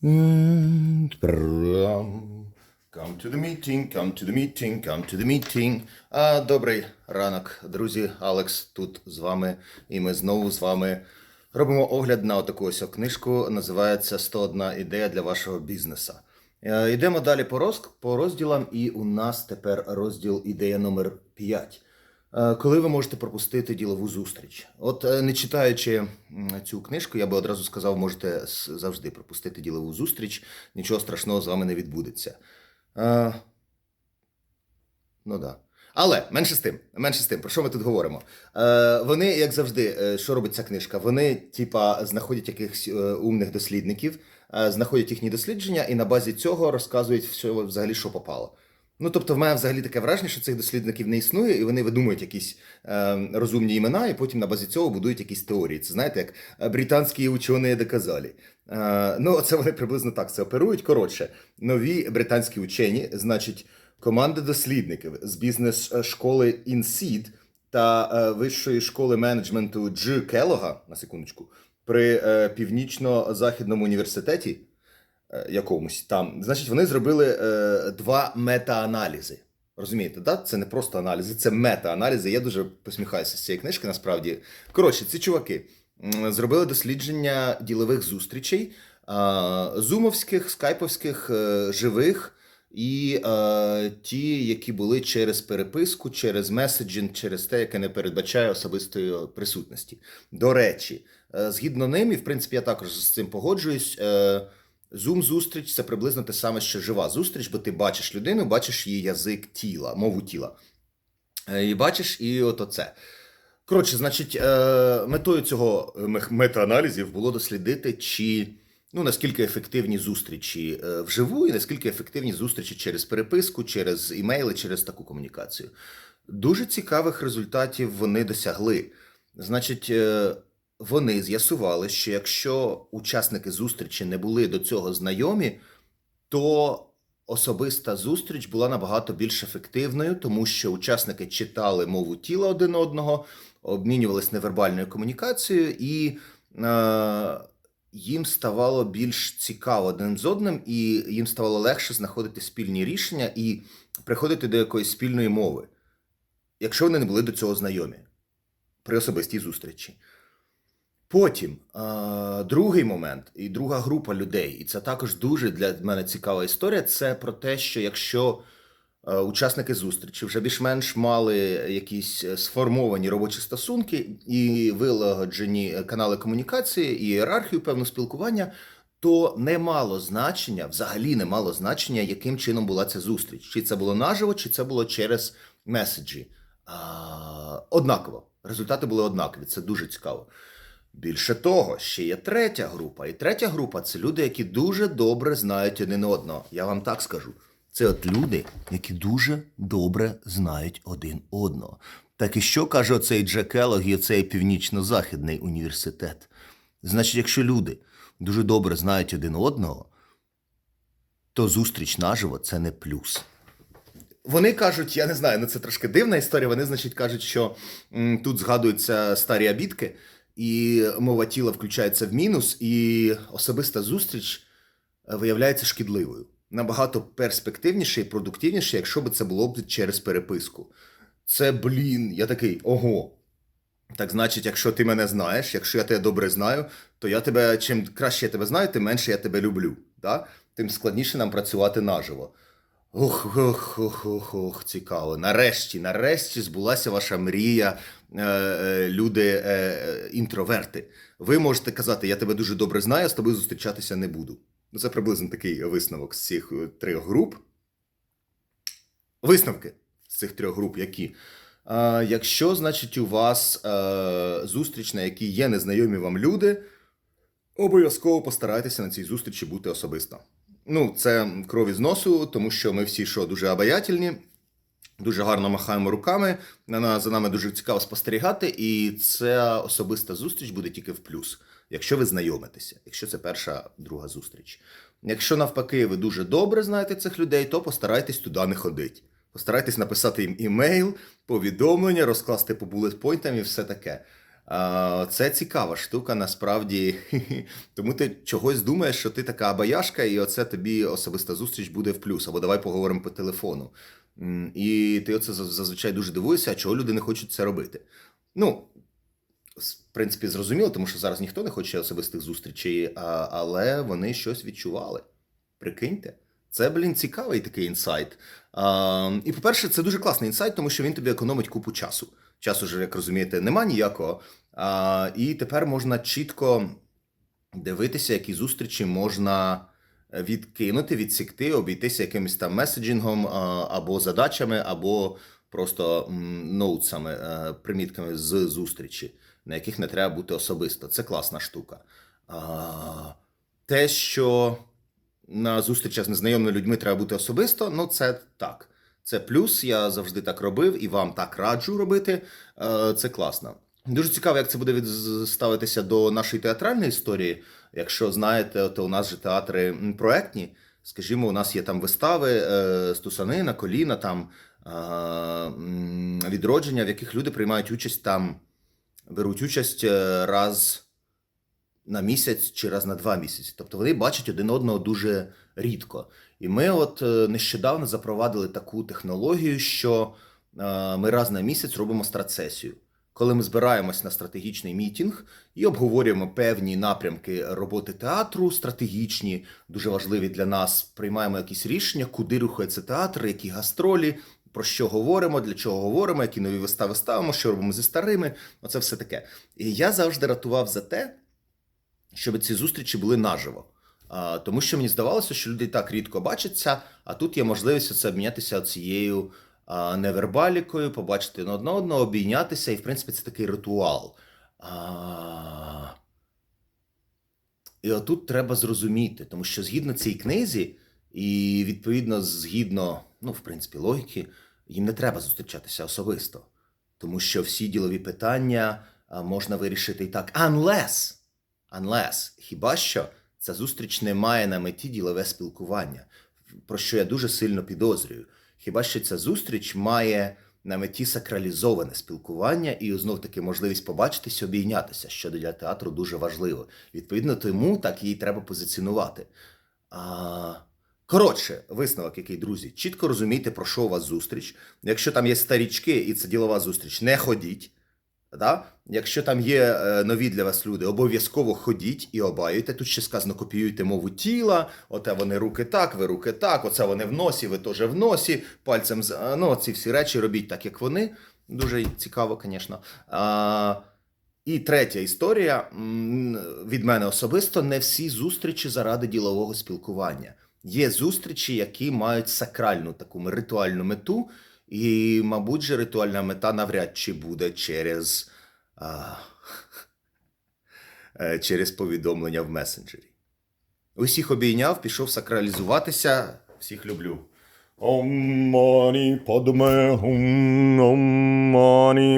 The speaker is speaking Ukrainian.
Come to the meeting, come to the meeting, come to the meeting. А, добрий ранок, друзі. Алекс тут з вами, і ми знову з вами робимо огляд на таку ось книжку. Називається 101 ідея для вашого бізнесу. Е, Йдемо далі по розділам, і у нас тепер розділ ідея номер 5. Е, Коли ви можете пропустити ділову зустріч? От е, не читаючи цю книжку, я би одразу сказав, можете завжди пропустити ділову зустріч, нічого страшного з вами не відбудеться. Е, Ну да. Але менше з тим, менше з тим, про що ми тут говоримо? Е, вони, як завжди, що робить ця книжка? Вони, типа, знаходять якихось умних дослідників, знаходять їхні дослідження і на базі цього розказують все, взагалі, що попало. Ну, тобто, в мене взагалі таке враження, що цих дослідників не існує, і вони видумують якісь е, розумні імена, і потім на базі цього будують якісь теорії. Це знаєте, як е, британські учені доказали. Е, ну, це вони приблизно так це оперують. Коротше, нові британські учені, значить, команда дослідників з бізнес-школи InSeed та е, вищої школи менеджменту Дж. Келога, на секундочку, при е, північно-західному університеті якомусь там, значить, вони зробили е, два мета-аналізи. Розумієте, да? Це не просто аналізи, це мета-аналізи. Я дуже посміхаюся з цієї книжки, насправді. Коротше, ці чуваки зробили дослідження ділових зустрічей, а, зумовських, скайповських, е, живих. І е, ті, які були через переписку, через меседжинг, через те, яке не передбачає особистої присутності. До речі, е, згідно ним, і в принципі я також з цим погоджуюсь. Е, Зум-зустріч це приблизно те саме, що жива зустріч, бо ти бачиш людину, бачиш її язик тіла, мову тіла. Е, І бачиш, і от оце. Коротше, значить, е, метою цього мех- мета-аналізів було дослідити, чи ну, наскільки ефективні зустрічі е, вживу, і наскільки ефективні зустрічі через переписку, через імейли, через таку комунікацію. Дуже цікавих результатів вони досягли. Значить, е, вони з'ясували, що якщо учасники зустрічі не були до цього знайомі, то особиста зустріч була набагато більш ефективною, тому що учасники читали мову тіла один одного, обмінювалися невербальною комунікацією, і е, їм ставало більш цікаво один з одним, і їм ставало легше знаходити спільні рішення і приходити до якоїсь спільної мови, якщо вони не були до цього знайомі при особистій зустрічі. Потім е, другий момент і друга група людей, і це також дуже для мене цікава історія. Це про те, що якщо е, учасники зустрічі вже більш-менш мали якісь е, сформовані робочі стосунки і вилагоджені канали комунікації, і ієрархію певного спілкування, то не мало значення, взагалі не мало значення, яким чином була ця зустріч. Чи це було наживо, чи це було через меседжі. А, однаково. Результати були однакові. Це дуже цікаво. Більше того, ще є третя група. І третя група це люди, які дуже добре знають один одного. Я вам так скажу. Це от люди, які дуже добре знають один одного. Так і що каже оцей Джекелог і оцей північно-західний університет? Значить, якщо люди дуже добре знають один одного, то зустріч наживо це не плюс. Вони кажуть, я не знаю, ну це трошки дивна історія. Вони, значить, кажуть, що м, тут згадуються старі обідки, і мова тіла включається в мінус, і особиста зустріч е, виявляється шкідливою. Набагато перспективніше і продуктивніше, якщо б це було б через переписку. Це, блін, я такий, ого. Так значить, якщо ти мене знаєш, якщо я тебе добре знаю, то я тебе, чим краще я тебе знаю, тим менше я тебе люблю. Да? Тим складніше нам працювати наживо. Ох, ох, ох, ох, ох, цікаво. Нарешті, нарешті збулася ваша мрія, е, е, люди, е, е, інтроверти. Ви можете казати, я тебе дуже добре знаю, з тобою зустрічатися не буду. Ну, це приблизно такий висновок з цих е, трьох груп. Висновки з цих трьох груп, які. А, якщо, значить, у вас е, зустріч, на якій є незнайомі вам люди, обов'язково постарайтеся на цій зустрічі бути особисто. Ну, це кров із носу, тому що ми всі що дуже обаятельні, дуже гарно махаємо руками. За нами дуже цікаво спостерігати, і ця особиста зустріч буде тільки в плюс, якщо ви знайомитеся, якщо це перша друга зустріч. Якщо навпаки ви дуже добре знаєте цих людей, то постарайтесь туди не ходити. Постарайтесь написати їм імейл, повідомлення, розкласти по булетпойнтам і все таке. Це цікава штука, насправді. Тому ти чогось думаєш, що ти така абаяшка, і оце тобі особиста зустріч буде в плюс. Або давай поговоримо по телефону. І ти оце зазвичай дуже дивуєшся, а чого люди не хочуть це робити. Ну, в принципі, зрозуміло, тому що зараз ніхто не хоче особистих зустрічей, але вони щось відчували. Прикиньте. Це, блін, цікавий такий інсайт. І, по-перше, це дуже класний інсайт, тому що він тобі економить купу часу. Часу ж, як розумієте, нема ніякого. А, і тепер можна чітко дивитися, які зустрічі можна відкинути, відсікти, обійтися якимось там меседжингом або задачами, або просто ноутсами, е, примітками з зустрічі, на яких не треба бути особисто. Це класна штука. Те, що на зустрічах з незнайомими людьми треба бути особисто, ну це так. Це плюс, я завжди так робив і вам так раджу робити. Е, Це класно. Дуже цікаво, як це буде ставитися до нашої театральної історії. Якщо знаєте, то у нас же театри проектні. Скажімо, у нас є там вистави, е, стусанина, коліна, там е, відродження, в яких люди приймають участь там, беруть участь раз на місяць чи раз на два місяці. Тобто вони бачать один одного дуже рідко. І ми от е, нещодавно запровадили таку технологію, що е, ми раз на місяць робимо страцесію. Коли ми збираємось на стратегічний мітінг і обговорюємо певні напрямки роботи театру, стратегічні, дуже важливі для нас, приймаємо якісь рішення, куди рухається театр, які гастролі, про що говоримо, для чого говоримо, які нові вистави ставимо, що робимо зі старими. Оце все таке. І я завжди ратував за те, щоб ці зустрічі були наживо. Тому що мені здавалося, що люди так рідко бачаться, а тут є можливість оце обмінятися цією невербалікою, побачити на одне одного, обійнятися, і в принципі це такий ритуал. І отут треба зрозуміти, тому що згідно цій книзі, і відповідно згідно, ну, в принципі, логіки, їм не треба зустрічатися особисто. Тому що всі ділові питання можна вирішити і так. Unless, unless, хіба що ця зустріч не має на меті ділове спілкування, про що я дуже сильно підозрюю. Хіба що ця зустріч має на меті сакралізоване спілкування і знов таки можливість побачитися, обійнятися, що для театру дуже важливо. Відповідно, тому так її треба позиціонувати. А... Коротше, висновок, який, друзі, чітко розумійте, про що у вас зустріч. Якщо там є старічки і це ділова зустріч, не ходіть. Да? Якщо там є е, нові для вас люди, обов'язково ходіть і обаюйте. Тут ще сказано, копіюйте мову тіла, оте вони руки так, ви руки так, оце вони в носі, ви теж в носі, пальцем з ну, ці всі речі робіть так, як вони. Дуже цікаво, звісно. І третя історія від мене особисто: не всі зустрічі заради ділового спілкування. Є зустрічі, які мають сакральну таку ритуальну мету, і, мабуть, же ритуальна мета навряд чи буде через, а, е, через повідомлення в месенджері. Усіх обійняв, пішов сакралізуватися. Всіх люблю. Ом мані падме, ом mani